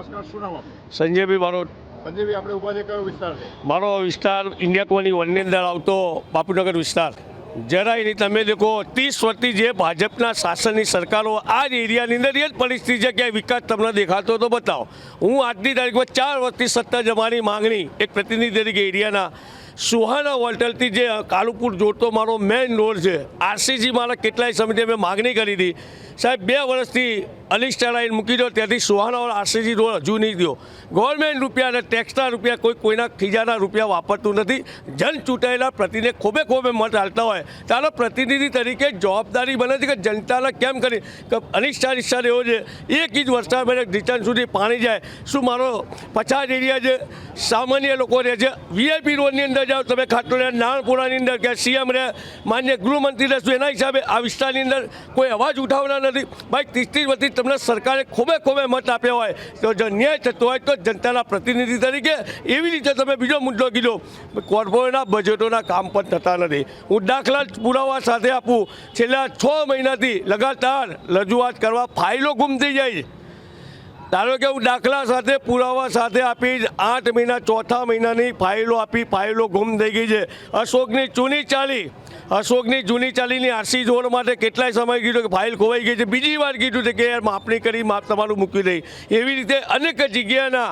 નમસ્કાર શું નામ આપનું? સંજયભાઈ મારો સંજયભાઈ આપણે ઊભા છે કયો વિસ્તાર છે? મારો વિસ્તાર ઇન્ડિયા કોની વનની અંદર આવતો બાપુનગર વિસ્તાર. જરાય નહીં તમે દેખો ત્રીસ વર્ષથી જે ભાજપના શાસનની સરકારો આ જ એરિયાની અંદર એ જ પરિસ્થિતિ છે કે વિકાસ તમને દેખાતો તો બતાવો. હું આજની તારીખમાં ચાર વર્ષથી સત્તા જમાની માંગણી એક પ્રતિનિધિ તરીકે એરિયાના સુહાના હોટલથી જે કાલુપુર જોડતો મારો મેઇન રોડ છે. આરસીજી મારા કેટલાય સમયથી અમે માગણી કરી હતી. સાહેબ, બે વર્ષથી અલિસ્ટા લાઈન મૂકી દો, ત્યાંથી સુહાના આરસીસી રોડ હજુ નહીં દો ગવર્મેન્ટ રૂપિયા અને ટેક્સના રૂપિયા કોઈ કોઈના ખીજાના રૂપિયા વાપરતું નથી. જન ચૂંટાયેલા પ્રતિને ખોબે ખોબે મત હાલતા હોય. તારો પ્રતિનિધિ તરીકે જવાબદારી બને છે કે જનતાને કેમ કરી? કે અનિષ્ઠા નિષ્ઠા એવો છે, એક ઇંચ વરસાદ પડે રિટર્ન સુધી પાણી જાય. શું મારો પચાસ એરિયા છે સામાન્ય લોકો રહે છે વીઆઈપી રોડની અંદર જાઓ, તમે ખાટોડિયા નારણપુરાની અંદર કે સીએમ રહે માન્ય ગૃહમંત્રી રહે શું એના હિસાબે આ વિસ્તારની અંદર કોઈ અવાજ ઉઠાવના નથી ભાઈ ત્રીસથી વધી તમને સરકારે ખોબે ખોબે મત આપ્યા હોય. તો જો ન્યાય થતો હોય તો જનતાના પ્રતિનિધિ તરીકે એવી રીતે તમે બીજો મુદ્દો કીધો. કોર્પોરેટના બજેટોના કામ પણ થતા નથી. હું દાખલા પુરાવા સાથે આપું. છેલ્લા છ મહિનાથી લગાતાર રજૂઆત કરવા ફાઇલો ગુમ થઈ જાય. છે ધારો કે હું દાખલા સાથે પુરાવા સાથે આપી આઠ મહિના, ચોથા મહિનાની ફાઇલો આપી, ફાઇલો ગુમ થઈ ગઈ છે. અશોકની ચૂની ચાલી, અશોકની જૂની ચાલીની આરસી જોડ માટે કેટલાય સમય કીધું કે ફાઇલ ખોવાઈ ગઈ છે. બીજી વાર કીધું છે કે યાર માપણી કરી માપ તમારું મૂકી દઈ એવી રીતે અનેક જગ્યાના,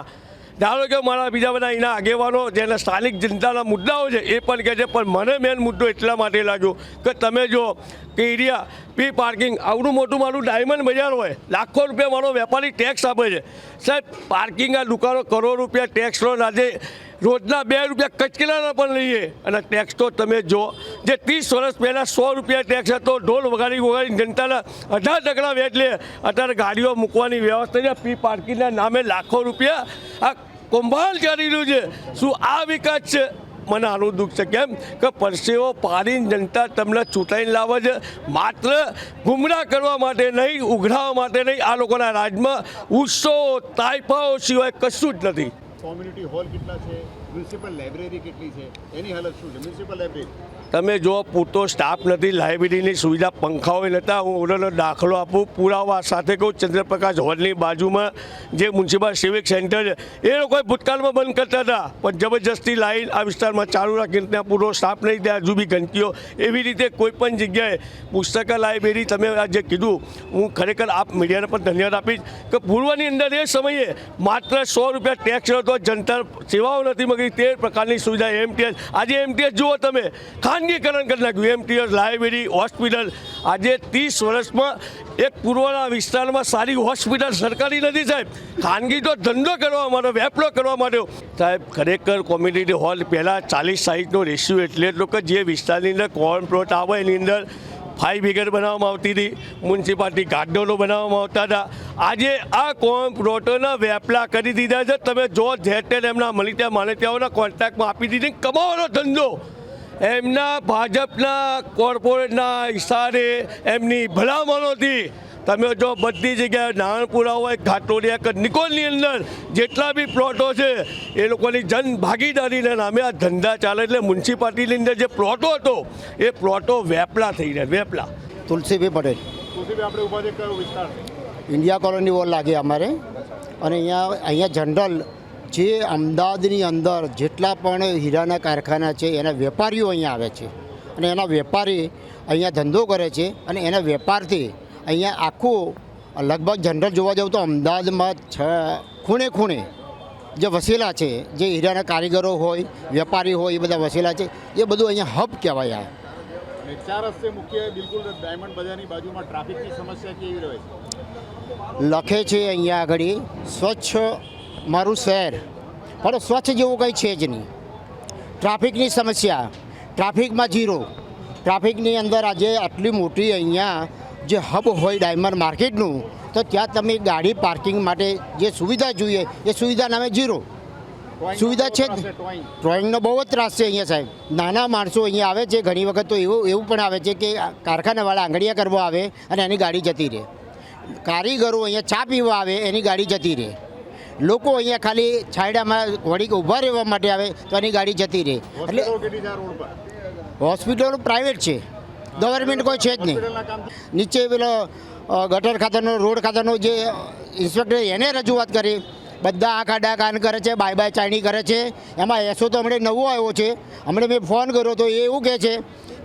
ધારો કે મારા બીજા બધા એના આગેવાનો, જેના સ્થાનિક જનતાના મુદ્દાઓ છે, એ પણ કહે છે, પણ મને મેન મુદ્દો એટલા માટે લાગ્યો કે તમે જો કે એરિયા પી પાર્કિંગ આવડું મોટું મારું ડાયમંડ બજાર હોય. લાખો રૂપિયા મારો વેપારી ટેક્સ આપે છે. સાહેબ પાર્કિંગના દુકાનો કરોડ રૂપિયા ટેક્સ લો આજે રોજના બે રૂપિયા કચકીલાના પણ લઈએ. અને ટેક્સ તો તમે જો, જે ત્રીસ વર્ષ પહેલાં સો રૂપિયા ટેક્સ હતો, ઢોલ વગાડી વગાડી જનતાના અઢાર ટકડા વેટ લે. અત્યારે ગાડીઓ મૂકવાની વ્યવસ્થા છે. પી પાર્કિંગના નામે લાખો રૂપિયા આ કૌભાંડ ચાલી રહ્યું છે. શું આ વિકાસ છે? મને આનું દુઃખ છે. કેમ? કે પરસેવો પાડીને જનતા તમને ચૂંટાઈને લાવે છે. માત્ર ગુમરાહ કરવા માટે નહીં ઉઘરાવવા માટે નહીં. આ લોકોના રાજમાં ઉત્સવો તાઇફાઓ સિવાય કશું જ નથી. કોમ્યુનિટી હોલ કેટલા છે? મ્યુનિસિપલ લાઇબ્રેરી કેટલી છે? એની હાલત શું છે? મ્યુનિસિપલ લાઇબ્રેરી તમે જો પૂરતો સ્ટાફ નથી લાઇબ્રેરીની સુવિધા પંખાઓ નહોતા હું ઓર્ડરનો દાખલો આપું, પુરાવા સાથે કહું, ચંદ્રપ્રકાશ હોલની બાજુમાં જે મ્યુનિસિપલ સિવિક સેન્ટર છે, એ લોકોએ ભૂતકાળમાં બંધ કરતા હતા. પણ જબરજસ્તી લાઈન આ વિસ્તારમાં ચાલુ રાખીને ત્યાં પૂરો સ્ટાફ નહીં, ત્યાં હજુ બી ગંદકીઓ એવી રીતે કોઈપણ જગ્યાએ પુસ્તક લાઇબ્રેરી તમે આ જે કીધું, હું ખરેખર આપ મીડિયાને પણ ધન્યવાદ આપીશ કે પૂર્વની અંદર એ સમયે માત્ર સો રૂપિયા ટેક્સ હતો જનતા સેવાઓ નથી મગી તે પ્રકારની સુવિધા એમટીએસ આજે એમટીએસ જુઓ તમે ખાનગીકરણ કરી નાખ્યું. એમટીએસ લાઇબ્રેરી હોસ્પિટલ આજે ત્રીસ વર્ષમાં એક પૂર્વના વિસ્તારમાં સારી હોસ્પિટલ સરકારી નથી સાહેબ. ખાનગી તો ધંધો કરવા માટે, વેપલો કરવા માટે. સાહેબ, ખરેખર કોમ્યુનિટી હોલ પહેલાં ચાલીસ સાઈઝનો રેશિયો એટલે એટલો કે જે વિસ્તારની અંદર કોર્ન પ્લોટ આવે એની અંદર ફાઈ બ્રિગેડ બનાવવામાં આવતી હતી. મ્યુનિસિપાલિટી ગાર્ડનો બનાવવામાં આવતા હતા. આજે આ કોમ પ્લોટોના વેપલા કરી દીધા છે. તમે જો જેટેલ એમના મળી ત્યાં માન્યતાઓના કોન્ટ્રાક્ટમાં આપી દીધી કમાવાનો ધંધો. એમના ભાજપના કોર્પોરેટના ઇશારે એમની ભલામણોથી તમે જો બધી જગ્યાએ નારણપુરા હોય ઘાટોડિયા કે નિકોલની અંદર જેટલા બી પ્લોટો છે એ લોકોની જન ભાગીદારીના નામે આ ધંધા ચાલે એટલે મ્યુનિસિપાલિટીની અંદર જે પ્લોટો હતો એ પ્લોટો વેપલા થઈ રહ્યા વેપલા. તુલસીભાઈ પટેલ. તુલસીભાઈ આપણે ઊભા છે કયો વિસ્તાર ઇન્ડિયા કોલોની વોલ લાગે અમારે. અને અહીંયા અહીંયા જનરલ જે અમદાવાદની અંદર જેટલા પણ હીરાના કારખાના છે એના વેપારીઓ અહીંયા આવે છે. અને એના વેપારી અહીંયા ધંધો કરે છે અને એના વેપારથી અહીંયા આખું લગભગ જનરલ જોવા જાવ તો અમદાવાદમાં છ ખૂણે ખૂણે જે વસેલા છે જે હીરાના કારીગરો હોય વેપારી હોય એ બધા વસેલા છે એ બધું અહીંયા હબ કહેવાય આ. ચાર રસ્તે મુખ્ય બિલકુલ ડાયમંડ બજારની બાજુમાં ટ્રાફિકની સમસ્યા કેવી રહે છે? લખે છે અહીંયા આગળ સ્વચ્છ મારું શહેર. પણ સ્વચ્છ જેવું કંઈ છે જ નહીં. ટ્રાફિકની સમસ્યા. ટ્રાફિકમાં જીરો. ટ્રાફિકની અંદર આજે આટલી મોટી અહીંયા જે હબ હોય ડાયમંડ માર્કેટનું, તો ત્યાં તમે ગાડી પાર્કિંગ માટે જે સુવિધા જોઈએ, એ સુવિધા નામે જીરો. સુવિધા છે ડ્રોઈંગનો બહુ જ ત્રાસ છે અહીંયા સાહેબ. નાના માણસો અહીંયા આવે છે, ઘણી વખત તો એવું એવું પણ આવે છે કે કારખાનાવાળા આંગળીયા કરવા આવે અને એની ગાડી જતી રહે. કારીગરો અહીંયા ચા પીવા આવે, એની ગાડી જતી રહે. લોકો અહીંયા ખાલી છાયડામાં વળી ઊભા રહેવા માટે આવે તો એની ગાડી જતી રહે. એટલે હોસ્પિટલો પ્રાઇવેટ છે. ગવર્મેન્ટ કોઈ છે જ નહીં. નીચે પેલો ગટર ખાતાનો રોડ ખાતાનો જે ઇન્સ્પેક્ટર એને રજૂઆત કરી. બધા આ ખાડા કાન કરે છે બાય બાય ચાઇની કરે છે. એમાં એસો તો હમણાં નવો આવ્યો છે. હમણાં મેં ફોન કર્યો તો એ એવું કહે છે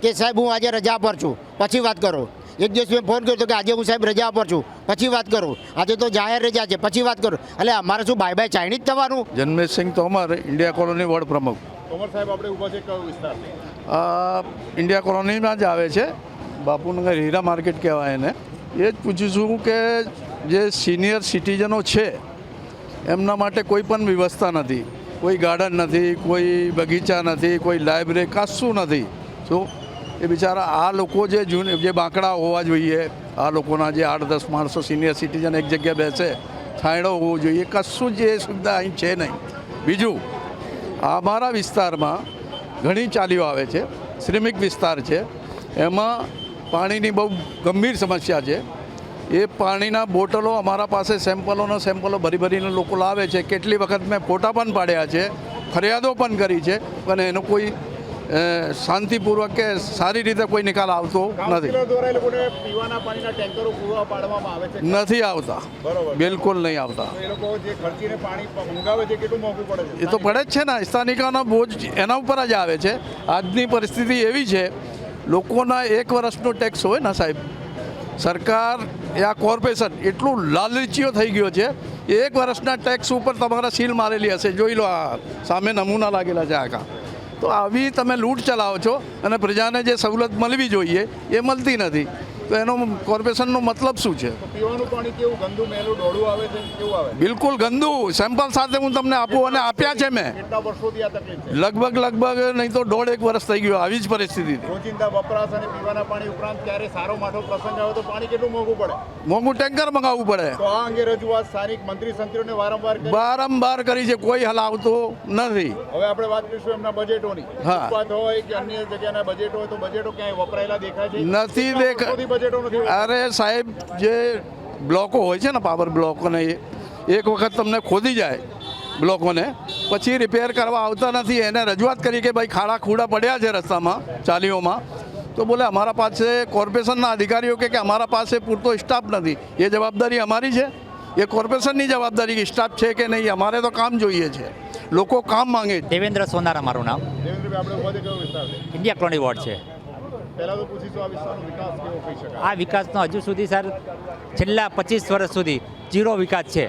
કે સાહેબ હું આજે રજા પર છું. પછી વાત કરો. એક દિવસ મેં ફોન કર્યો તો કે આજે હું સાહેબ રજા પર છું. પછી વાત કરું. આજે તો જાહેર રજા છે પછી વાત કરું. એટલે અમારે શું બાય બાય ચાઇનીઝ થવાનું? Janmeshsingh Tomar India colony ward પ્રમુખ. તોમર સાહેબ આપણે ઊભા છે કયો વિસ્તાર ઇન્ડિયા કોલોનીમાં જ આવે છે. બાપુનગર હીરા માર્કેટ કહેવાય એને. એ જ પૂછું છું કે જે સિનિયર સિટીઝનો છે એમના માટે કોઈ પણ વ્યવસ્થા નથી. કોઈ ગાર્ડન નથી કોઈ બગીચા નથી કોઈ લાઇબ્રેરી કશું નથી. શું? એ બિચારા આ લોકો જે જૂન જે બાંકડા હોવા જોઈએ, આ લોકોના જે આઠ, દસ માણસો સિનિયર સિટીઝન એક જગ્યાએ બેસે, છાંયડો હોવો જોઈએ, કશું જ એ સુવિધા અહીં છે નહીં. બીજું અમારા વિસ્તારમાં ઘણી ચાલીઓ આવે છે, શ્રમિક વિસ્તાર છે, એમાં પાણીની બહુ ગંભીર સમસ્યા છે. એ પાણીના બોટલો અમારા પાસે સેમ્પલોનો સેમ્પલો ભરી ભરીને લોકો લાવે છે, કેટલી વખત મેં ફોટા પણ પાડ્યા છે, ફરિયાદો પણ કરી છે પણ એનો કોઈ શાંતિપૂર્વક કે સારી રીતે કોઈ નિકાલ આવતો નથી. નથી આવતા. બિલકુલ નહીં આવતા. એ તો પડે જ છે ને. સ્થાનિકોનો બોજ એના ઉપર જ આવે છે. આજની પરિસ્થિતિ એવી છે લોકોના એક વર્ષનો ટેક્સ હોય ને સાહેબ સરકાર આ કોર્પોરેશન એટલું લાલચીઓ થઈ ગયો છે. એક વર્ષના ટેક્સ ઉપર તમારા સીલ મારેલી હશે. જોઈ લો આ સામે નમૂના લાગેલા છે આખા. તો આવી તમે લૂંટ ચલાવો છો અને પ્રજાને જે સવલત મળવી જોઈએ એ મળતી નથી. તો એનો કોર્પોરેશનનો મતલબ શું છે? પીવાનું પાણી કેવું? ગંદુ મેલું ડોળું આવે છે? કેવું આવે? બિલકુલ ગંદુ. સેમ્પલ સાથે હું તમને આપું અને આપ્યા છે મેં. કેટલા વર્ષોથી આ તકલીફ છે? લગભગ લગભગ નહીં તો દોઢ એક વર્ષ થઈ ગયું આવી જ પરિસ્થિતિ રોજિંદા વપરાશ અને પીવાના પાણી ઉપરાંત ક્યારે સારો માઠો પ્રસંગ આવે તો પાણી કેટલું મોંઘું પડે? મોંઘું ટેન્કર મંગાવવું પડે. તો આ અંગે રજૂઆત સ્થાનિક મંત્રી સંત્રીઓને વારંવાર વારંવાર કરી છે. કોઈ હલ આવતો નથી. હવે આપણે વાત કરીશું એમના બજેટોની હા. હોય કે અન્ય જગ્યાના બજેટ હોય તો બજેટો ક્યાંય વપરાયેલા દેખાય છે? નથી કેટલા દેખા- વર્ષોથી બજેટો નથી અરે સાહેબ જે બ્લોકો હોય છે ને પાવર બ્લોકોને એ એક વખત તમને ખોદી જાય બ્લોકોને પછી રિપેર કરવા આવતા નથી. એને રજૂઆત કરી કે ભાઈ ખાડા ખૂડા પડ્યા છે રસ્તામાં ચાલીઓમાં. તો બોલે અમારા પાસે કોર્પોરેશનના અધિકારીઓ કે કે અમારા પાસે પૂરતો સ્ટાફ નથી. એ જવાબદારી અમારી છે. એ કોર્પોરેશનની જવાબદારી કે સ્ટાફ છે કે નહીં અમારે તો કામ જોઈએ છે. લોકો કામ માંગે છે. દેવેન્દ્ર સોનારા મારું નામ. દેવેન્દ્રભાઈ આપણે ઊભા કયો વિસ્તાર છે? ઇન્ડિયા કોલોની વોર્ડ છે. પહેલા તો પૂછીશું આ વિસ્તારનો વિકાસ કેવો થઈ શકે? આ વિકાસનો હજુ સુધી સર છેલ્લા પચીસ વર્ષ સુધી જીરો વિકાસ છે.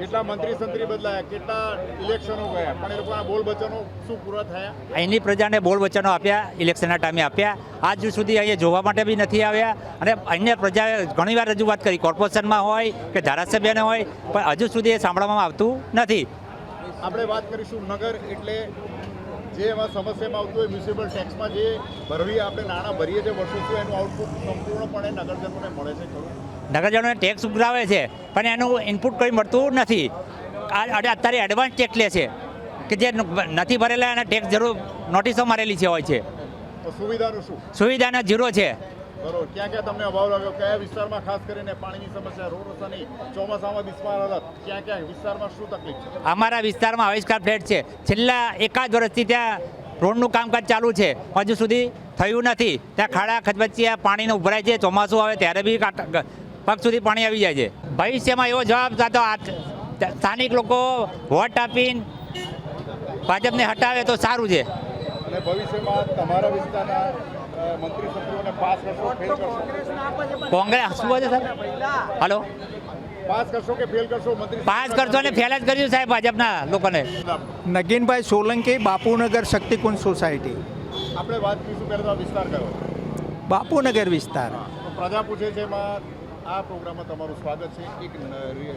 કેટલા મંત્રી સંત્રી બદલાયા? કેટલા ઇલેક્શનો ગયા? પણ એ લોકોના બોલ વચનો શું પૂરા થયા? અહીંની પ્રજાને બોલ વચનો આપ્યા ઇલેક્શનના ટાઈમે આપ્યા. આજ સુધી અહીંયા જોવા માટે બી નથી આવ્યા. અને અન્ય પ્રજાએ ઘણીવાર રજૂઆત કરી કોર્પોરેશનમાં હોય કે ધારાસભ્યને હોય પણ હજુ સુધી એ સાંભળવામાં આવતું નથી. આપણે વાત કરીશું નગર એટલે જે એમાં સમસ્યામાં આવતું હોય મ્યુનિસિપલ ટેક્સમાં જે ભરવી આપણે નાણાં ભરીએ છીએ વર્ષોથી એનું આઉટપુટ સંપૂર્ણપણે નગરજનોને મળે છે ખરું? નગરજનોને ટેક્સ ઉઘરાવે છે પણ એનું ઇનપુટ કંઈ મળતું નથી. અત્યારે એડવાન્સ ટેક્સ લે છે કે જે નથી ભરેલા એના ટેક્સ જરૂર નોટિસો મારેલી છે હોય છે. સુવિધાનું શું? સુવિધાના જીરો છે. બરોબર ક્યાં ક્યાં તમને અભાવ લાગ્યો? કયા વિસ્તારમાં ખાસ કરીને પાણીની સમસ્યા? રોડ રસ્તાની ચોમાસામાં બિસ્માર હાલત. ક્યાં ક્યાં? વિસ્તારમાં શું તકલીફ છે? અમારા વિસ્તારમાં આવિષ્કાર ફ્લેટ છે. છેલ્લા એકાદ વર્ષથી ત્યાં રોડનું કામકાજ ચાલુ છે. હજુ સુધી થયું નથી. ત્યાં ખાડા ખચબચિયા પાણીનો ઉભરાય છે. ચોમાસું આવે ત્યારે બી પગ સુધી પાણી આવી જાય છે. ભવિષ્યમાં એવો જવાબ થતો સ્થાનિક લોકો વોટ આપીને ભાજપને હટાવે તો સારું છે. અને ભવિષ્યમાં તમારા વિસ્તારના કોંગ્રેસ શું છે સર હલો. પાસ કરશો કે ફેલ કરશો? મંત્રી પાસ કરશો ને ફેલ જ કર્યું સાહેબ ભાજપના લોકોને. નગીનભાઈ સોલંકી બાપુનગર શક્તિકુંજ સોસાયટી. આપણે વાત કરીશું પહેલા તો આ વિસ્તાર કયો? બાપુનગર વિસ્તાર. તો પ્રજા પૂછે છે એમાં આ પ્રોગ્રામમાં તમારું સ્વાગત છે. એક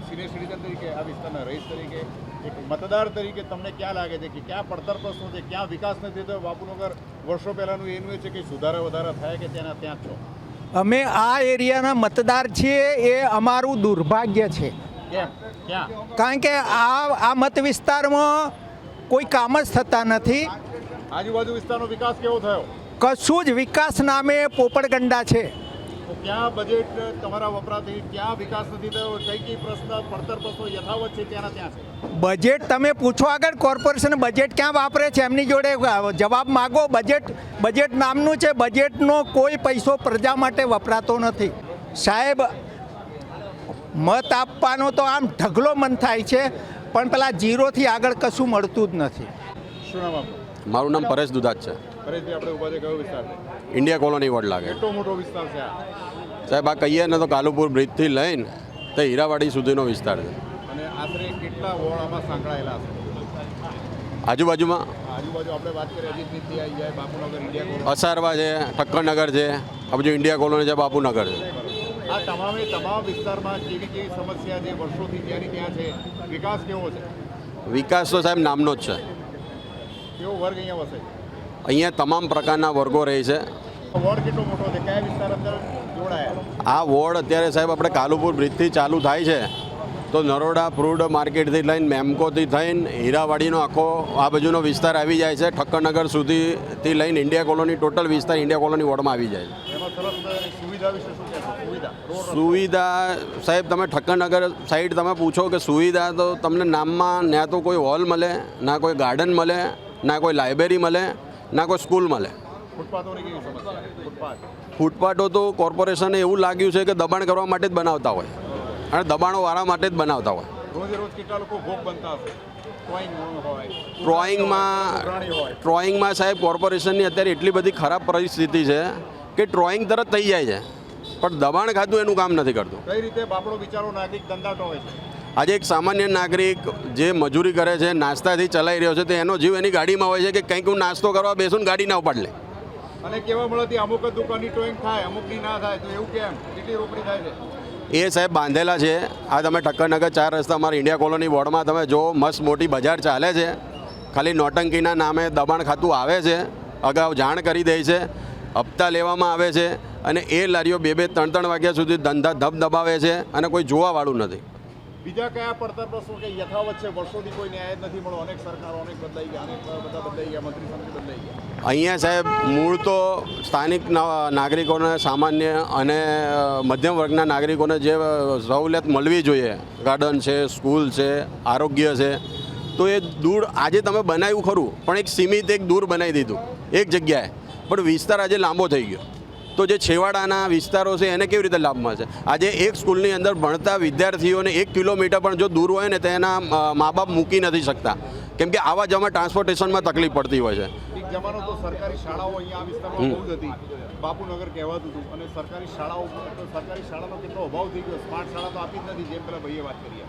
સિનિયર સિટીઝન તરીકે આ વિસ્તારના રહીશ તરીકે એક મતદાર તરીકે તમને ક્યાં લાગે છે કે ક્યાં પડતર પ્રશ્નો છે ક્યાં વિકાસ નથી થયો? બાપુનગર વર્ષો પહેલાંનું એનું છે કે સુધારા વધારા થાય કે તેના ત્યાં છો? અમે આ એરિયાના મતદાર છીએ એ અમારું દુર્ભાગ્ય છે. કારણ કે આ આ મત વિસ્તારમાં કોઈ કામ જ થતા નથી. આજુબાજુ વિસ્તારનો વિકાસ કેવો થયો? કશું જ વિકાસ નામે પોપડગંડા છે. ક્યાં બજેટ તમારા વપરાતી ક્યાં વિકાસ નથી થયો કઈ કઈ પ્રશ્ન પડતર પ્રશ્નો યથાવત છે ત્યાંના ત્યાં છે. બજેટ તમે પૂછો આગળ કોર્પોરેશન બજેટ ક્યાં વાપરે છે એમની જોડે જવાબ માગો. બજેટ બજેટ નામનું છે બજેટનો કોઈ પૈસો પ્રજા માટે વપરાતો નથી. સાહેબ મત આપવાનો તો આમ ઢગલો મન થાય છે પણ પેલા જીરોથી આગળ કશું મળતું જ નથી. શું નામ આપણું મારું નામ પરેશ દુધાત છે. પરેશભાઈ આપણે ઊભા છે કયો વિસ્તાર ઇન્ડિયા કોલોની વોર્ડ લાગે. કેટલો મોટો વિસ્તાર છે આ? સાહેબ આ કહીએ ને તો કાલુપુર બ્રિજથી લઈને તે હીરાવાડી સુધીનો વિસ્તાર છે. અને આશરે કેટલા વોર્ડ આમાં સાંકળાયેલા છે? આજુબાજુમાં? આજુબાજુ આપણે વાત કરીએ અજીત જાય બાપુનગર ઇન્ડિયા અસારવા છે ઠક્કરનગર છે આ બાજુ ઇન્ડિયા કોલોની છે બાપુનગર છે. આ તમામે તમામ વિસ્તારમાં કેવી કેવી સમસ્યા જે વર્ષોથી ત્યાંની ત્યાં છે વિકાસ કેવો છે? વિકાસ તો સાહેબ નામનો જ છે. કેવો વર્ગ અહીંયા વસે? અહીંયા તમામ પ્રકારના વર્ગો રહે છે. વોર્ડ કેટલો મોટો છે? કયા વિસ્તાર અંદર આ વોર્ડ અત્યારે સાહેબ આપણે કાલુપુર બ્રિજથી ચાલુ થાય છે. તો નરોડા ફ્રૂડ માર્કેટથી લઈને મેમકોથી થઈને હીરાવાડીનો આખો આ બાજુનો વિસ્તાર આવી જાય છે. ઠક્કરનગર સુધીથી લઈને ઇન્ડિયા કોલોની ટોટલ વિસ્તાર ઇન્ડિયા કોલોની વોર્ડમાં આવી જાય છે. સુવિધા સાહેબ તમે ઠક્કરનગર સાઈડ તમે પૂછો કે સુવિધા તો તમને નામમાં ના તો કોઈ હોલ મળે ના કોઈ ગાર્ડન મળે ના કોઈ લાઇબ્રેરી મળે ના કોઈ સ્કૂલ મળે. ફૂટપાથોની કેવી સમસ્યા? ફૂટપાથ. ફૂટપાથો તો કોર્પોરેશને એવું લાગ્યું છે કે દબાણ કરવા માટે જ બનાવતા હોય. અને દબાણોવાળા માટે જ બનાવતા હોય. ડ્રોઈંગમાં ડ્રોઈંગમાં સાહેબ કોર્પોરેશનની અત્યારે એટલી બધી ખરાબ પરિસ્થિતિ છે કે ડ્રોઈંગ તરત થઈ જાય છે. પણ દબાણ ખાતું એનું કામ નથી કરતું. કઈ રીતે બાપડો બિચારો નાગરિક ધંધાટો હોય છે? આજે એક સામાન્ય નાગરિક જે મજૂરી કરે છે નાસ્તાથી ચલાવી રહ્યો છે તો એનો જીવ એની ગાડીમાં હોય છે કે કંઈક હું નાસ્તો કરવા બેસું ને ગાડી ના ઉપાડ લે. અને કેવા મળતી અમુક દુકાનની ટોઈંગ થાય, અમુકની ના થાય, તો એવું કેમ? કેટલી રોકડી થાય છે? એ સાહેબ બાંધેલા છે. આ તમે ઠક્કરનગર ચાર રસ્તા અમારા ઇન્ડિયા કોલોની વોર્ડમાં તમે જો મસ્ત મોટી બજાર ચાલે છે. ખાલી નોટંકીના નામે દબાણ ખાતું આવે છે. અગાઉ જાણ કરી દે છે. હપ્તા લેવામાં આવે છે. અને એ લારીઓ બે બે ત્રણ ત્રણ વાગ્યા સુધી ધંધા ધબ દબાવે છે અને કોઈ જોવાવાળું નથી. બીજા કયા પડતર પ્રશ્નો કે યથાવત છે? વર્ષોથી કોઈ ન્યાય નથી મળ્યો. અનેક સરકારો અનેક બદલાઈ ગયા, અનેક બધા બદલાઈ ગયા, મંત્રી સમિતિ બદલાઈ ગયા. અહીંયા સાહેબ, મૂળ તો સ્થાનિક નાગરિકોને સામાન્ય અને મધ્યમ વર્ગના નાગરિકોને જે સહુલિયત મળવી જોઈએ, ગાર્ડન છે, સ્કૂલ છે, આરોગ્ય છે, તો એ દૂર આજે તમે બનાવ્યું ખરું, પણ એક સીમિત, એક દૂર બનાવી દીધું, એક જગ્યાએ. પણ વિસ્તાર આજે લાંબો થઈ ગયો. તો જે છેવાડાના વિસ્તારો છે એને કેવી રીતે લાભ મળશે? આજે એક સ્કૂલની અંદર ભણતા વિદ્યાર્થીઓને એક કિલોમીટર પણ જો દૂર હોય ને તો એના મા બાપ મૂકી નથી શકતા. કેમ કે આવા જવા ટ્રાન્સપોર્ટેશનમાં તકલીફ પડતી હોય છે. જમાનો તો સરકારી શાળાઓ અહીંયા આ વિસ્તારમાં બહુ જ હતી. બાપુનગર કહેવાતું હતું. અને સરકારી શાળાઓ સરકારી શાળાનો કેટલો અભાવ થઈ ગયો. સ્માર્ટ શાળા તો આપી જ નથી. જેમ પેલા ભાઈએ વાત કરી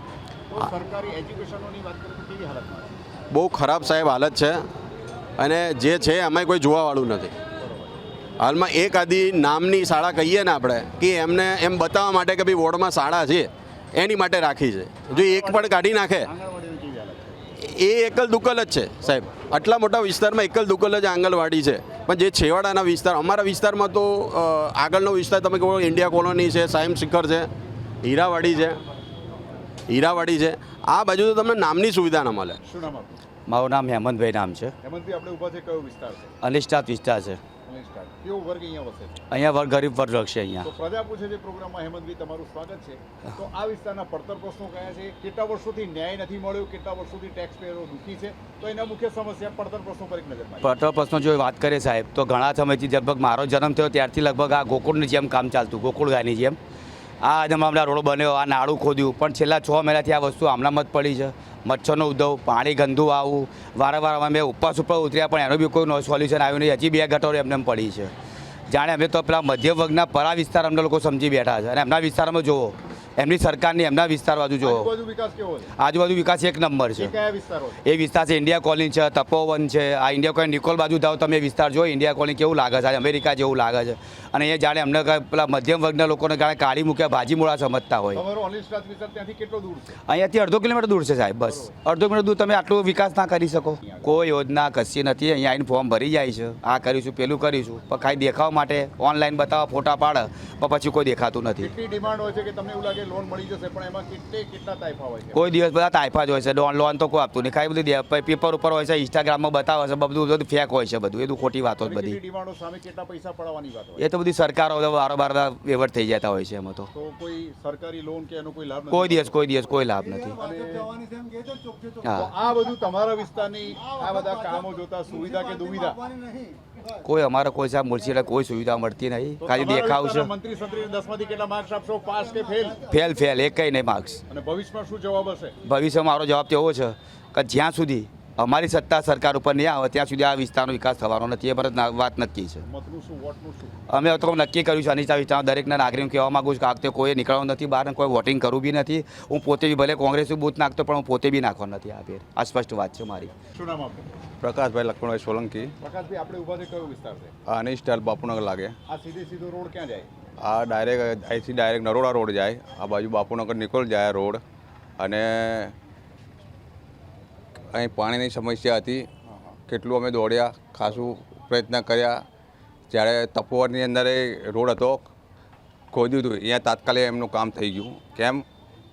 તો સરકારી એજ્યુકેશનોની વાત કરીએ કેવી હાલતમાં છે? બહુ ખરાબ સાહેબ હાલત છે. અને જે છે એમાં કોઈ જોવાવાળું નથી. હાલમાં એક આદી નામની શાળા કહીએ ને આપણે કે એમને એમ બતાવવા માટે કે ભાઈ વોર્ડમાં શાળા છે એની માટે રાખી છે. જો એક પણ કાઢી નાખે? એ એકલ દુકલ જ છે સાહેબ. આટલા મોટા વિસ્તારમાં એકલ દુકલ જ આંગણવાડી છે. પણ જે છેવાડાના વિસ્તાર અમારા વિસ્તારમાં તો આગળનો વિસ્તાર તમે કહો ઇન્ડિયા કોલોની છે સાયમ શિખર છે હીરાવાડી છે હીરાવાડી છે. આ બાજુ તો તમને નામની સુવિધા ના મળે. શું નામ મારું નામ હેમંતભાઈ નામ છે. હેમંતભાઈ આપણે ઊભા છે કયો વિસ્તાર છે? અનિષ્ઠાત વિસ્તાર છે. કેવો વર્ગ અહીંયા વસે છે? અહીંયા વર્ગ ગરીબ વર્ગ છે અહીંયા. તો પ્રજા પૂછે છે પ્રોગ્રામમાં હેમંતભાઈ તમારું સ્વાગત છે. તો આ વિસ્તારના પડતર પ્રશ્નો કયા છે કેટલા વર્ષોથી ન્યાય નથી મળ્યો કેટલા વર્ષોથી ટેક્સ પેયરો દુઃખી છે? તો એના મુખ્ય સમસ્યા પડતર પ્રશ્નો પર એક નજર પડતર પ્રશ્નો જો વાત કરીએ સાહેબ તો ઘણા સમયથી લગભગ મારો જન્મ થયો ત્યારથી લગભગ આ ગોકુળની જેમ કામ ચાલતું ગોકુળ ગાયની જેમ. આ આજે રોડ બન્યો, આ નાળું ખોદ્યું. પણ છેલ્લા છ મહિનાથી આ વસ્તુ આમનામાં જ પડી છે. મચ્છરનો ઉદ્ભવ, પાણી ગંદુ આવવું, વારંવાર અમે ઉપવાસ ઉપર ઉતર્યા, પણ એનું બી કોઈ સોલ્યુશન આવ્યું નહીં. હજી બે ગટરો એમને પડી છે. જાણે અમે તો પેલા મધ્ય વર્ગના પરા વિસ્તાર અમને લોકો સમજી બેઠા છે. અને એમના વિસ્તારમાં જુઓ એમની સરકારની એમના વિસ્તાર બાજુ જો આજુબાજુ વિકાસ એક નંબર છે. એ વિસ્તારો છે ઇન્ડિયા કોલોની છે તપોવન છે. આ ઇન્ડિયા કોલોની નિકોલ બાજુ જાઓ તમે વિસ્તાર જો ઇન્ડિયા કોલોની કેવું લાગે છે? અમેરિકા જેવું લાગે છે. અને એ જાણે અમને પેલા મધ્યમ વર્ગના લોકોને જાણે કાળી મૂક્યા ભાજી મૂળા સમજતા હોય. અહીંયાથી અડધો કિલોમીટર દૂર છે સાહેબ બસ. અડધો કિલોમીટર દૂર તમે આટલો વિકાસ ના કરી શકો. કોઈ યોજના કશી નથી અહીંયા આવીને ફોર્મ ભરી જાય છે. આ કરીશું પેલું કરીશું. પણ ખાલી દેખાવા માટે ઓનલાઈન બતાવો ફોટા પાડે પણ પછી કોઈ દેખાતું નથી. ડિમાન્ડ હોય છે કે તમને એવું લાગે લોન મળી જશે પણ એમાં કેટલે કેટલા તાઇફા હોય છે? કોઈ દિવસ બધા તાઇફા જ હોય છે. લોન લોન તો કોઈ આપતું નહીં. ખાલી બધું પેપર ઉપર હોય છે ઇન્સ્ટાગ્રામમાં બતાવે છે બધું બધું ફેક હોય છે બધું. એ તો ખોટી વાતો જ બધી. ડિમાન્ડો સામે કેટલા પૈસા પડવાની વાત હોય એ તો બધી સરકારો વારંવાર વેવર થઈ જતા હોય છે એમાં તો. તો કોઈ સરકારી લોન કે એનો કોઈ લાભ કોઈ દિવસ કોઈ દિવસ કોઈ લાભ નથી. હા. આ બધું તમારા વિસ્તારની આ બધા કામો જોતા સુવિધા કે દુવિધા? કોઈ અમારે કોઈ સાહેબ મુર્શીડા કોઈ સુવિધા મળતી નહીં. ખાલી દેખાવ છે. મંત્રી સંત્રી દસમાંથી કેટલા માર્ક્સ આપશો? પાસ કે ફેલ ફેલ ફેલ એક કંઈ નહીં માર્ક્સ અને ભવિષ્યમાં શું જવાબ હશે? ભવિષ્યમાં મારો જવાબ તો એવો છે કે જ્યાં સુધી અમારી સત્તા સરકાર ઉપર નહીં આવે ત્યાં સુધી આ વિસ્તારનો વિકાસ થવાનો નથી એ પર વાત નક્કી છે. મતનું શું વોટનું શું? અમે તો નક્કી કર્યું છે અનિતા વિસ્તારમાં દરેકના નાગરિક કહેવા માગું છું કે આ વખતે કોઈ નીકળવાનું નથી બહાર કોઈ વોટિંગ કરવું બી નથી. હું પોતે બી ભલે કોંગ્રેસ બૂથ નાખતો પણ હું પોતે બી નાખવા નથી આ ફેર આ સ્પષ્ટ વાત છે મારી. શું નામ આપનું? પ્રકાશભાઈ લક્ષ્મણભાઈ સોલંકી. પ્રકાશભાઈ આપણે ઊભા છે કયો વિસ્તાર છે? આ અનિલ સ્ટાઇલ બાપુનગર લાગે. આ સીધે સીધો રોડ ક્યાં જાય? આ ડાયરેક્ટ અહીંથી ડાયરેક્ટ નરોડા રોડ જાય. આ બાજુ બાપુનગર નિકોલ જાય રોડ. અને અહીં પાણીની સમસ્યા હતી. કેટલું અમે દોડ્યા ખાસું પ્રયત્ન કર્યા. જ્યારે તપોવરની અંદર એ રોડ હતો ખોદ્યું હતું અહીંયા તાત્કાલિક એમનું કામ થઈ ગયું. કેમ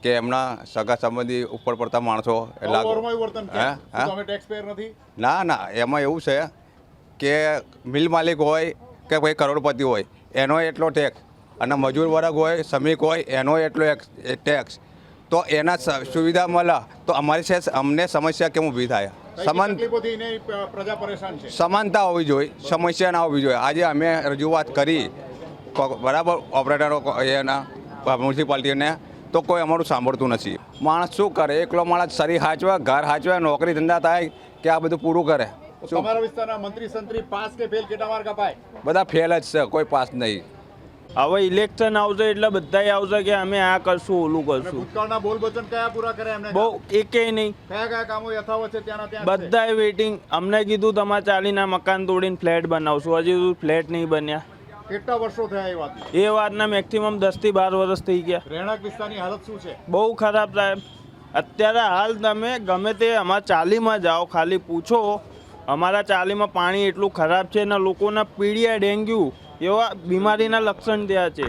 કે એમના સગા સંબંધી ઉપર પડતા માણસો એટલે ના ના એમાં એવું છે કે મિલ માલિક હોય કે કોઈ કરોડપતિ હોય એનો એટલો ટેક્સ અને મજૂર વર્ગ હોય શ્રમિક હોય એનો એટલો ટેક્સ તો એના સુવિધા મળે તો અમારી સાથે અમને સમસ્યા કેમ ઊભી થાય? સમાન સમાનતા હોવી જોઈએ સમસ્યા ના હોવી જોઈએ. આજે અમે રજૂઆત કરી બરાબર ઓપરેટરો એના મ્યુનિસિપાલિટીને તો કોઈ અમારું સાંભળતું નથી. માણસ શું કરે? એકલો માણસ શરીર હાચવે ઘર હાચવે નોકરી ધંધા થાય કે આ બધું પૂરું કરે? તમારા વિસ્તારના મંત્રી સંત્રી પાસ કે ફેલ? કેટલા માર્ક અપાય? બધા ફેલ જ છે કોઈ પાસ નહીં. હવે ઇલેક્શન આવશે એટલે બધાય આવશે કે અમે આ કરશું ઓલું કરશું. ભૂતકાળના બોલ વચન કયા પૂરા કરે એમને બહુ એકેય નહીં. કયા કયા કામો યથાવત છે ત્યાંના ત્યાં જ બધાય વેઇટિંગ અમને કીધું તમારે ચાલીના મકાન તોડીને ફ્લેટ બનાવશું. હજી સુધી ફ્લેટ નહીં બન્યા. કેટલા વર્ષો થયા એ વાત એ વાતના મેક્સિમમ દસથી બાર વર્ષ થઈ ગયા. રહેણાંક વિસ્તારની હાલત શું છે? બહુ ખરાબ સાહેબ. અત્યારે હાલ તમે ગમે તે અમારા ચાલીમાં જાઓ ખાલી પૂછો. અમારા ચાલીમાં પાણી એટલું ખરાબ છે ને લોકોના પીડિયા ડેન્ગ્યુ. એવા બીમારીના લક્ષણ ત્યાં છે.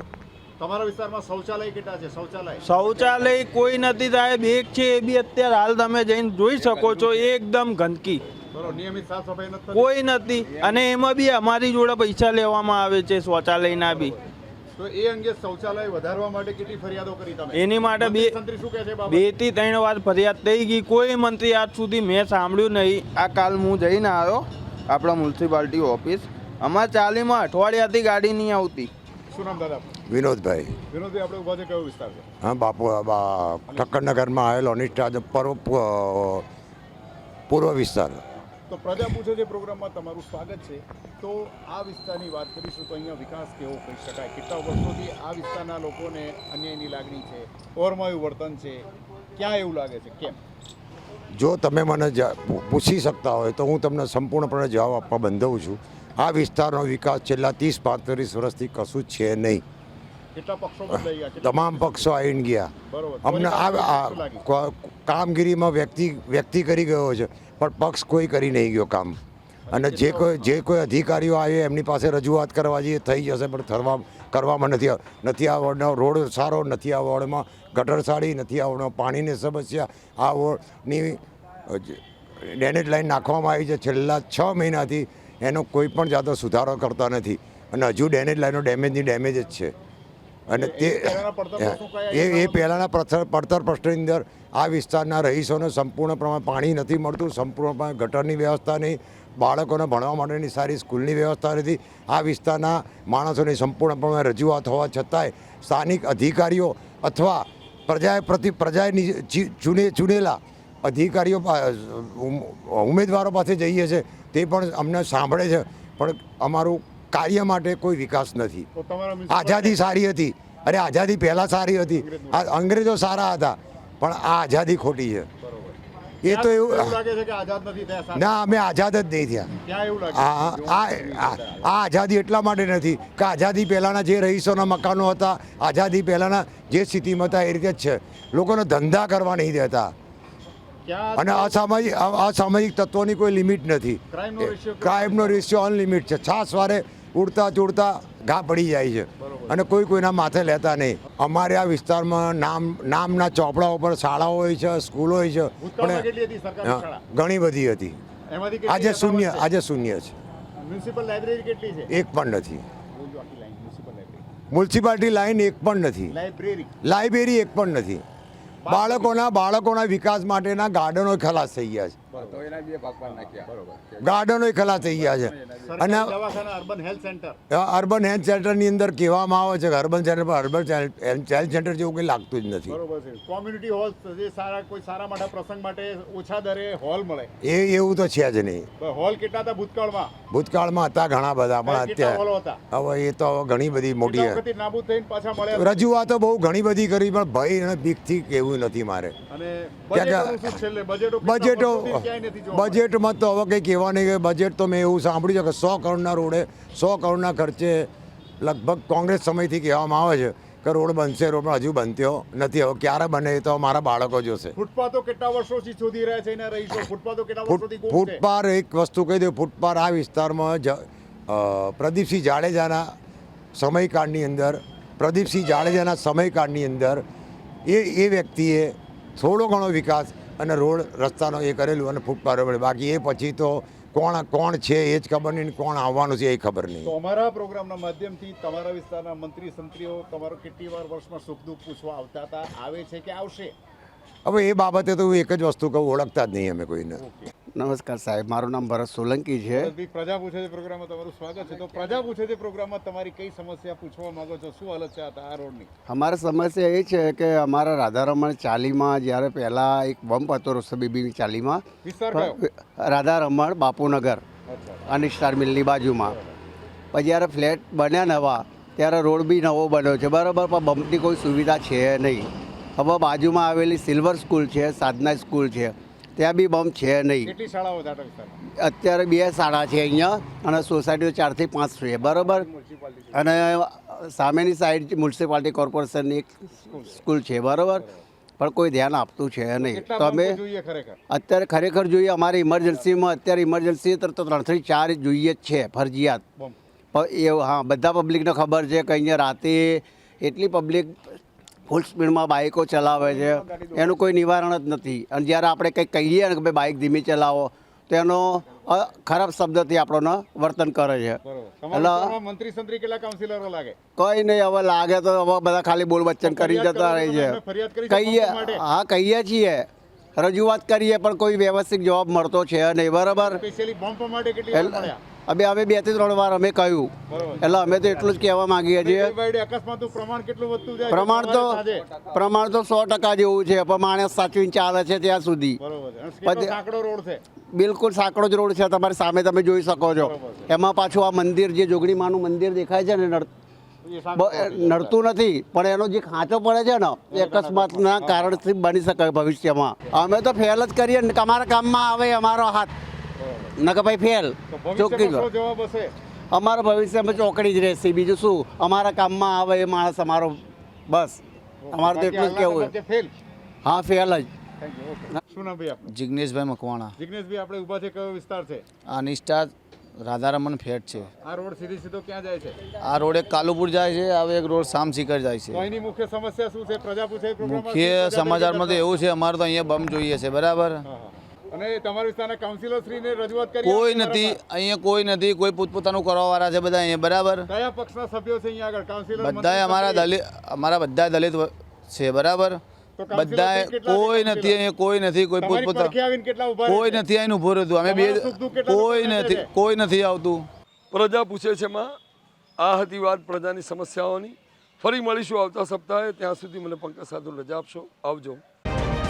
તમારા વિસ્તારમાં શૌચાલય કેટલા છે? શૌચાલય. શૌચાલય કોઈ નથી સાહેબ એક છે એ બી અત્યારે હાલ તમે જઈને જોઈ શકો છો એકદમ ગંદકી? કોઈ નથી. અને એમાં બી અમારી જોડે પૈસા લેવામાં આવે છે શૌચાલયના બી. તો એ અંગે શૌચાલય વધારવા માટે કેટલી ફરિયાદો કરી તમે? એની માટે બે શું કહે છે બેથી ત્રણ વાર ફરિયાદ થઈ ગઈ. કોઈ મંત્રી આજ સુધી મેં સાંભળ્યું નહીં. આ કાલ હું જઈને આવ્યો આપણા મ્યુનિસિપાલિટી ઓફિસ. અમારા ચાલીમાં અઠવાડિયાથી ગાડી નહીં આવતી. શું નામ દાદા વિનોદભાઈ. વિનોદભાઈ આપણે ઊભા છે કયો વિસ્તાર છે? હા બાપુ બા- ઠક્કરનગરમાં આવેલો નિષ્ઠા પૂર્વ પૂર્વ વિસ્તાર. તો પ્રજા પૂછે છે પ્રોગ્રામમાં તમારું સ્વાગત છે. તો આ વિસ્તારની વાત કરીશું તો અહીંયા વિકાસ કેવો કહી શકાય? કેટલા વર્ષોથી આ વિસ્તારના લોકોને અન્યાયની લાગણી છે? ઓરમાયું વર્તન છે? ક્યાં એવું લાગે છે? કેમ? જો તમે મને જ- પૂછી શકતા હોય તો હું તમને સંપૂર્ણપણે જવાબ આપવા બંધાવું છું. આ વિસ્તારનો વિકાસ છેલ્લા ત્રીસ પાંત્રીસ વર્ષથી કશું જ છે નહીં. તમામ પક્ષો આવીને ગયા. અમને આ આ કામગીરીમાં વ્યક્તિ વ્યક્તિ કરી ગયો છે પણ પક્ષ કોઈ કરી નહીં ગયો કામ. અને જે કોઈ જે કોઈ અધિકારીઓ આવે એમની પાસે રજૂઆત કરવા જઈએ થઈ જશે પણ થરવા કરવામાં નથી આવ- નથી આવડનો રોડ સારો નથી આવડમાં ગટર સારી નથી આવડનો પાણીની સમસ્યા. આ વોર્ડની ડેનેજ લાઈન નાખવામાં આવી છે. છેલ્લા છ મહિનાથી એનો કોઈ પણ જાતો સુધારો કરતા નથી. અને હજુ ડેનેજ લાઈનો ડેમેજની ડેમેજ જ છે. અને તે એ એ પહેલાંના પડતર પ્રશ્નની અંદર આ વિસ્તારના રહીશોને સંપૂર્ણ પ્રમાણે પાણી નથી મળતું સંપૂર્ણપણે ગટરની વ્યવસ્થા નહીં બાળકોને ભણવા માટેની સારી સ્કૂલની વ્યવસ્થા નથી. આ વિસ્તારના માણસોની સંપૂર્ણપણે રજૂઆત હોવા છતાંય સ્થાનિક અધિકારીઓ અથવા પ્રજાએ પ્રતિ પ્રજાએ ચૂને ચૂનેલા અધિકારીઓ ઉમેદવારો પાસે જઈએ છે. તે પણ અમને સાંભળે છે પણ અમારું કાર્ય માટે કોઈ વિકાસ નથી. આઝાદી સારી હતી. અરે આઝાદી પહેલાં સારી હતી. આ અંગ્રેજો સારા હતા પણ આ આઝાદી ખોટી છે. એ તો એવું? ના અમે આઝાદ જ નહીં થયા. આ આઝાદી એટલા માટે નથી કે આઝાદી પહેલાંના જે રહીશોના મકાનો હતા આઝાદી પહેલાંના જે સ્થિતિમાં હતા એ રીતે જ છે. લોકોને ધંધા કરવા નહીં દેતા. અને અસામાજિક અસામાજિક તત્વોની કોઈ લિમિટ નથી? ક્રાઇમનો રેશિયો અનલિમિટ છે? છાસ વારે ઉડતા ચૂડતા ઘા પડી જાય છે. અને કોઈ કોઈના માથે લેતા નહીં. અમારે આ વિસ્તારમાં નામ નામના ચોપડા ઉપર શાળાઓ હોય છે સ્કૂલો હોય છે. શાળા? ઘણી બધી હતી. આજે શૂન્ય આજે શૂન્ય છે. એક પણ નથી. મ્યુનિસિપાલિટી લાઈન એક પણ નથી. લાઇબ્રેરી. લાઇબ્રેરી એક પણ નથી. બાળકોના બાળકોના વિકાસ માટેના ગાર્ડનો ખલાસ થઈ ગયા છે. ગાર્ડનો ખલા થઈ ગયા છે. અને urban health centre. Urban health સેન્ટરની અંદર કહેવામાં આવે છે કે અર્બન સેન્ટર પર અર્બન હેલ્થ સેન્ટર જેવું કંઈ લાગતું જ નથી. બરોબર છે. કોમ્યુનિટી હોલ જે સારા કોઈ સારા મોટા પ્રસંગ માટે ઓછા દરે હોલ મળે. એ એવું તો છે જ નહીં. હોલ કેટલા હતા ભૂતકાળમાં? ભૂતકાળમાં હતા ઘણા બધા પણ અત્યારે હવે એ તો ઘણી બધી મોટી કેટલા નાબૂદ થઈને પાછા મળ્યા રજૂઆતો બહુ ઘણી બધી કરી પણ ભય અને બીકથી કેવું નથી મારે. બજેટો બજેટમાં તો હવે કંઈ કહેવા નહીં કે બજેટ તો મેં એવું સાંભળ્યું છે કે સો કરોડના રોડે સો કરોડના ખર્ચે લગભગ કોંગ્રેસ સમયથી કહેવામાં આવે છે કે રોડ બનશે રોડ પણ હજુ બનતો નથી. હવે ક્યારે બને તો મારા બાળકો જોશે. ફૂટપાથો કેટલા વર્ષોથી શોધી રહ્યા છે એના રહીશો ફૂટપાથો કેટલા વર્ષોથી ફૂટપાર એક વસ્તુ કહી દઉં ફૂટપાર આ વિસ્તારમાં જ પ્રદીપસિંહ જાડેજાના સમયકાળની અંદર પ્રદીપસિંહ જાડેજાના સમયકાળની અંદર એ એ વ્યક્તિએ થોડો ઘણો વિકાસ અને રોડ રસ્તાનો એ કરેલું અને ફૂટપાથ બન્યું. બાકી એ પછી તો કોણ કોણ છે એ જ ખબર નહીં કોણ આવવાનું છે એ ખબર નહીં. તો અમારા પ્રોગ્રામના માધ્યમથી તમારા વિસ્તારના મંત્રી સંત્રીઓ તમારો કેટલી વાર વર્ષમાં સુખ દુઃખ પૂછવા આવતા હતા? આવે છે કે આવશે? હવે એ બાબતે તો હું એક જ વસ્તુ કહું ઓળખતા જ નહીં અમે કોઈને. નમસ્કાર સાહેબ મારું નામ ભરત સોલંકી છે. પ્રજા પૂછે છે પ્રોગ્રામમાં તમારું સ્વાગત છે. તો પ્રજા પૂછે છે પ્રોગ્રામમાં તમારી કઈ સમસ્યા પૂછવા માંગો છો? શું હાલત છે આ રોડની? અમારી સમસ્યા એ છે કે અમારા રાધારમણ ચાલીમાં જ્યારે પહેલાં એક બમ્પ હતો રોસ્તબીબીની ચાલીમાં રાધારમણ બાપુનગર અને સ્ટાર મિલની બાજુમાં. પછી જ્યારે ફ્લેટ બન્યા નવા ત્યારે રોડ બી નવો બન્યો છે. બરાબર પણ બમ્પની કોઈ સુવિધા છે નહીં. હવે બાજુમાં આવેલી સિલ્વર સ્કૂલ છે સાધના સ્કૂલ છે. ત્યાં બી બમ છે નહીં. કેટલી શાળાઓ અત્યારે બે શાળા છે અહીંયા અને સોસાયટીઓ ચારથી પાંચ છે બરાબર? અને સામેની સાઈડ મ્યુનિસિપાલિટી કોર્પોરેશનની એક સ્કૂલ છે. બરાબર? પણ કોઈ ધ્યાન આપતું છે નહીં. તો અમે અત્યારે ખરેખર જોઈએ અમારે ઇમરજન્સીમાં અત્યારે ઇમરજન્સી તો ત્રણથી ચાર જોઈએ જ છે ફરજિયાત. પણ એ હા બધા પબ્લિકને ખબર છે કે અહીંયા રાતે એટલી પબ્લિક ફૂલ સ્પીડમાં બાઇકો ચલાવે છે. એનું કોઈ નિવારણ જ નથી. અને જ્યારે આપણે કંઈક કહીએ ને કે ભાઈ બાઇક ધીમી ચલાવો તો એનો ખરાબ શબ્દથી આપણને વર્તન કરે છે. એટલે મંત્રી સંત્રી કેટલા કાઉન્સિલરો લાગે? કંઈ નહીં હવે લાગે તો હવે બધા ખાલી બોલ વચન કરી જતા રહે છે. કહીએ હા કહીએ છીએ. રજૂઆત કરીએ પણ કોઈ વ્યવસ્થિત જવાબ મળતો છે નહીં બરાબર? બમ્પ માટે હવે અમે બેથી ત્રણ વાર અમે કહ્યું. એટલે અમે તો એટલું જ કહેવા માંગીએ છીએ. પ્રમાણ તો પ્રમાણ તો સો ટકા જેવું છે. પણ માણસ સાચવીને ચાલે છે ત્યાં સુધી. બિલકુલ સાંકડો જ રોડ છે. તમારી સામે તમે જોઈ શકો છો. એમાં પાછું આ મંદિર જે જોગણીમાનું મંદિર દેખાય છે ને નડતું નથી. પણ એનો જે ખાંચો પડે છે ને એ અકસ્માતના કારણથી બની શકે ભવિષ્યમાં. અમે તો ફેલ જ કરીએ અમારા કામમાં આવે અમારો હાથ. ન કે ભાઈ ફેલ. ચોખ્ખી જવાબ હશે? અમારા ભવિષ્યમાં ચોકડી જ રહેશે. બીજું શું? અમારા કામમાં આવે એ માણસ અમારો. બસ. અમારે તો એટલું જ કેવું છે. હા ફેલ જ. જિગ્નેશભાઈ મકવાણા. જિગ્નેશભાઈ આપણે ઊભા છે કયો વિસ્તાર છે? આ નિષ્ઠા રાધારમણ ફેટ છે. આ રોડ સીધી સીધો ક્યાં જાય છે? આ રોડ એક કાલુપુર જાય છે હવે એક રોડ સામસીકર જાય છે. અહીંની મુખ્ય સમસ્યા શું છે? પ્રજા પૂછે મુખ્ય સમાચારમાં તો એવું છે અમારે તો અહીંયા બમ જોઈએ છે બરાબર. અને તમારા વિસ્તારના કાઉન્સિલર શ્રીને રજૂઆત કરી કોઈ નથી અહીંયા કોઈ નથી કોઈ પોતપોતાનું કરવાવાળા છે બધા અહીંયા બરાબર? કયા પક્ષના સભ્યો છે અહીંયા આગળ? કાઉન્સિલર બધાય અમારા દલિત અમારા બધા દલિત છે બરાબર? છે કોઈ નથી અહીંયા કોઈ નથી કોઈ પોતપોતા કોઈ નથી આવીને ઊભો રહ્યું અમે બે તમારા કોઈ નથી કોઈ નથી આવતું. પ્રજા પૂછે છે માં આ હતી વાત પ્રજાની સમસ્યાઓની. ફરી મળીશું આવતા સપ્તાહે ત્યાં સુધી મને પંકજ સાધુ રજા આપશો. આવજો.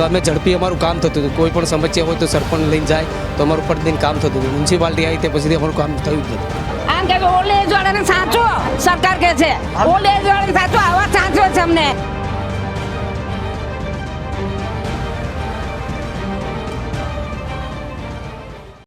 કે અમે ઝડપી અમારું કામ થતું હતું. કોઈ પણ સમસ્યા હોય તો સરપંચ લઈને જાય, તો અમારું પ્રતિદિન કામ થતું હતું. મ્યુનિસિપાલિટી આવી તે પછી અમારું કામ થયું જ નથી આમ કે ઓલ્ડ વાળાને સાચો સરકાર કે છે ઓલ્ડ એજ વાળાને સાચો આવા સાચો છે અમને.